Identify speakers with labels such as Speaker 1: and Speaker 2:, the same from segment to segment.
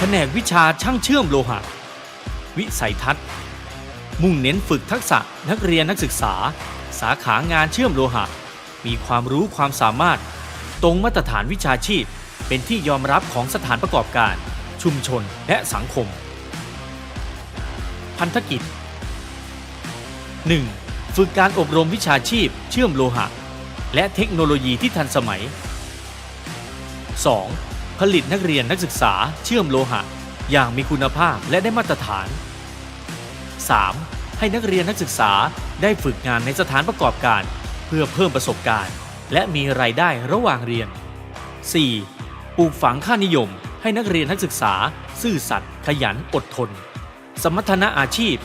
Speaker 1: แผนกวิชาช่างเชื่อมโลหะ วิสัยทัศน์ มุ่งเน้นฝึกทักษะนักเรียนนักศึกษา สาขางานเชื่อมโลหะ มีความรู้ความสามารถ ตรงมาตรฐานวิชาชีพ เป็นที่ยอมรับของสถานประกอบการ ชุมชนและสังคม พันธกิจ 1. ฝึกการอบรมวิชาชีพ เชื่อมโลหะ และเทคโนโลยีที่ทันสมัย 2. ผลิตนักเรียนนักศึกษาเชื่อมโลหะ อย่างมีคุณภาพและได้มาตรฐาน 3. ให้นักเรียนนักศึกษาได้ฝึกงานในสถานประกอบการ เพื่อเพิ่มประสบการณ์ และมีรายได้ระหว่างเรียน 4. ปลูกฝังค่านิยม ให้นักเรียนนักศึกษา ซื่อสัตย์ขยันอดทน สมรรถนะอาชีพ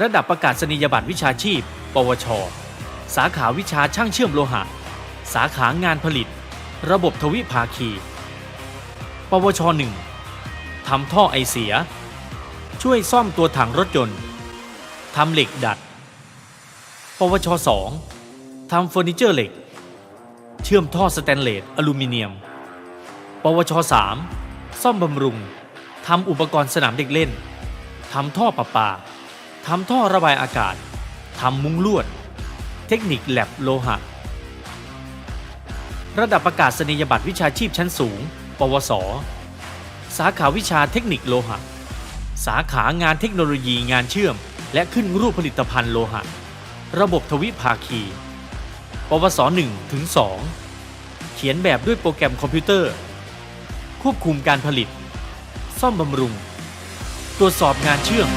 Speaker 1: ระดับประกาศนียบัตรวิชาชีพ ปวช สาขาวิชาช่างเชื่อมโลหะ สาขางานผลิต ระบบทวิภาคี วช1ทำท่อไอเสีย ช่วยซ่อมตัวถังรถยนต์ทำเหล็กดัด ปวช2ทำเฟอร์นิเจอร์เหล็ก เชื่อมท่อสแตนเลสอลูมิเนียม ปวช3ซ่อมบำรุงทำอุปกรณ์สนามเด็กเล่นทำท่อประปาทำท่อระบายอากาศทำมุ้งลวด เทคนิคแลบโลหะ ระดับประกาศนียบัตรวิชาชีพชั้นสูง ปวส สาขาวิชาเทคนิคโลหะ สาขางานเทคโนโลยีงานเชื่อม และขึ้นรูปผลิตภัณฑ์โลหะ ระบบทวิภาคี ปวส1ถึง2เขียนแบบด้วยโปรแกรมคอมพิวเตอร์ ควบคุมการผลิต ซ่อมบำรุง ตรวจสอบงานเชื่อม